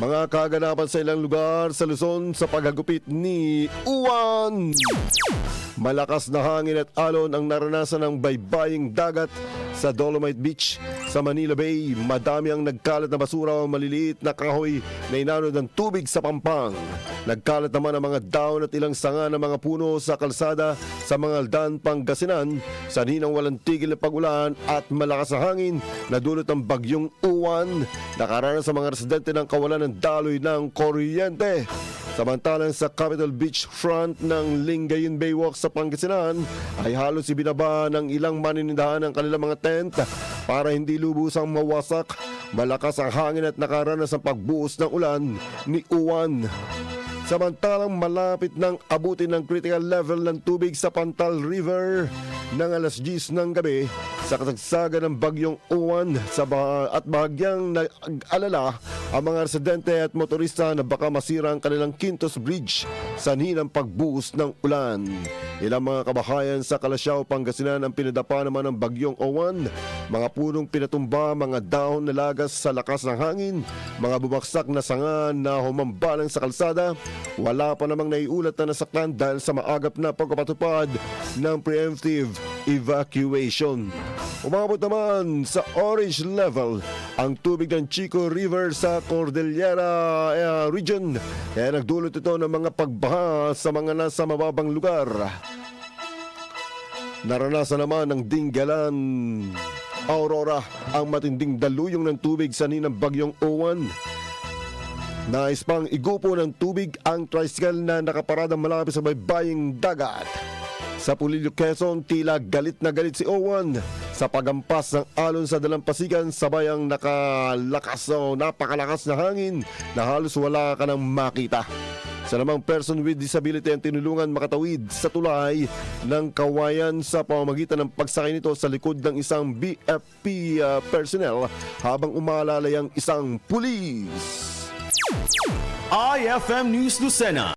Mga kaganapan sa ilang lugar sa Luzon sa paghagupit ni Uwan. Malakas na hangin at alon ang naranasan ng baybaying dagat sa Dolomite Beach sa Manila Bay. Madami ang nagkalat na basura o maliliit na kahoy na inanod ng tubig sa pampang. Nagkalat naman ang mga daon at ilang sanga ng mga puno sa kalsada sa mga aldan Pangasinan sa ninang walang tigil na pagulan at malakas na hangin na dulot ng bagyong uwan. Nakaranas sa mga residente ng kawalan ng daloy ng kuryente. Samantalang sa Capitol Beach front ng Lingayen Baywalk sa Pangasinan ay halos ibinaba ng ilang maninindahan ang kanilang mga tent para hindi lubusang mawasak. Malakas ang hangin at nakaranas ang pagbuhos ng ulan ni Uwan. Samantalang malapit ng abutin ng critical level ng tubig sa Pantal River ng alas 10 ng gabi sa kasagsagan ng bagyong uwan sa bah- at bahagyang nag-alala ang mga residente at motorista na baka masira ang kanilang Quintos Bridge sa ninang pagbuhos ng ulan. Ilang mga kabahayan sa Kalasyaw, Pangasinan ang pinadapa naman ng bagyong uwan. Mga punong pinatumba, mga dahon na lagas sa lakas ng hangin, mga bumagsak na sanga na humambalang sa kalsada. Wala pa namang naiulat na nasaktan dahil sa maagap na pagkapatupad ng preemptive evacuation. Umabot naman sa orange level ang tubig ng Chico River sa Cordillera eh, region. Kaya nagdulot ito ng mga pagbaha sa mga nasa mababang lugar. Naranasan naman ng Dinggalan Aurora ang matinding daluyong ng tubig sa ninang bagyong Owan. Nais pang igupo ng tubig ang tricycle na nakaparada malapit sa baybaying dagat. Sa Pulilio, Quezon, tila galit na galit si Owan sa pagampas ng alon sa dalampasigan sabay ang nakalakas o napakalakas na hangin na halos wala ka nang makita. Sa namang person with disability ang tinulungan makatawid sa tulay ng kawayan sa pamamagitan ng pagsakay nito sa likod ng isang BFP uh, personnel habang umalalay ang isang pulis. IFM News Lucena